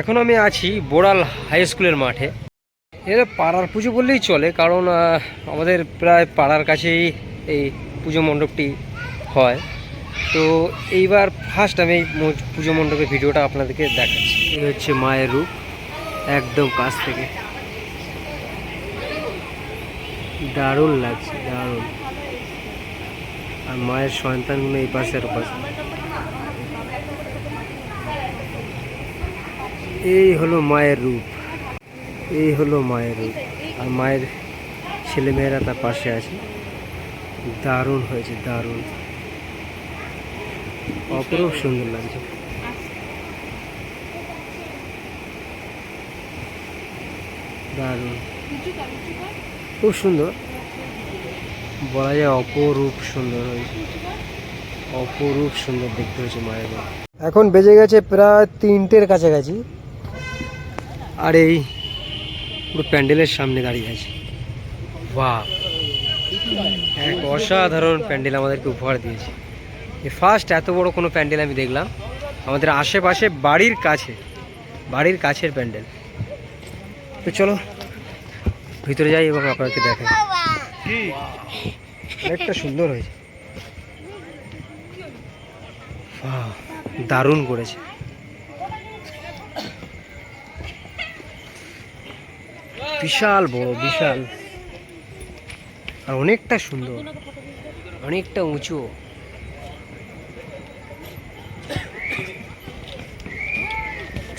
এখন আমি আছি বোড়াল হাই স্কুলের মাঠে। এটা পাড়ার পুজো বললেই চলে, কারণ আমাদের প্রায় পাড়ার কাছেই এই পুজো মণ্ডপটি হয়। তো এইবার ফার্স্ট আমি পুজো মণ্ডপের ভিডিওটা আপনাদেরকে দেখাচ্ছি। এই হচ্ছে মায়ের রূপ, একদম কাছ থেকে। দারুণ লাগছে, দারুণ। আর মায়ের সন্তানগুলো এই পাশে আর পাশে। এই হলো মায়ের রূপ। এই হলো মায়ের রূপ। আর মায়ের ছেলেমেয়েরা তার পাশে আছে। দারুণ হয়েছে, দারুণ। অপরূপ সুন্দর লাগছে। দারুণ। খুব সুন্দর। বলা যায় অপরূপ সুন্দর হয়েছে। অপরূপ সুন্দর দেখতে হয়েছে মায়ের এখন বেজে গেছে প্রায় তিনটের কাছাকাছি। আর এই পুরো প্যান্ডেলের সামনে দাঁড়িয়ে আছে। বাহ। এক অসাধারণ প্যান্ডেল আমাদেরকে উপহার দিয়েছে। এই ফার্স্ট এত বড় কোনো প্যান্ডেল আমি দেখলাম। আমাদের আশেপাশে বাড়ির কাছে বাড়ির কাছের প্যান্ডেল। তো চলো ভিতরে যাই এবং আপনাকে দেখাই। অনেকটা সুন্দর হয়েছে। বাহ, দারুণ করেছে। বিশাল বড় বিশাল। আর অনেকটা সুন্দর অনেকটা উঁচু।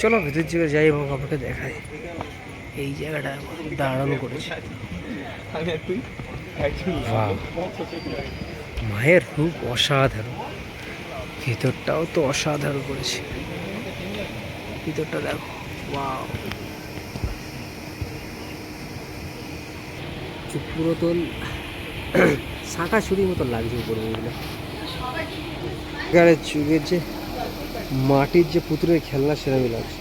চলো ভিতর দিকে যাই এবং আপনাকে দেখাই। এই জায়গাটা দাঁড়ানো করেছে। বাহ। মায়ের রূপ অসাধারণ। ভিতরটাও তো অসাধারণ করেছে। ভিতরটা দেখো ওয়াও যে পুরাতন শাঁখা ছুরির মতো লাগছে উপরে এগুলো এখানে যুগের যে মাটির যে পুতুলের খেলনা সেরকমই লাগছে।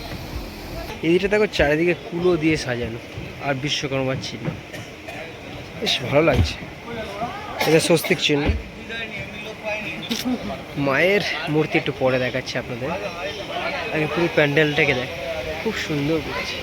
এইটা দেখো চারিদিকে কুলো দিয়ে সাজানো আর বিশ্বকর্মার চিহ্ন। বেশ ভালো লাগছে। এটা স্বস্তিক চিহ্ন। মায়ের মূর্তি একটু পরে দেখাচ্ছে আপনাদের। আগে পুরো প্যান্ডেলটাকে দেখ, খুব সুন্দর করেছে।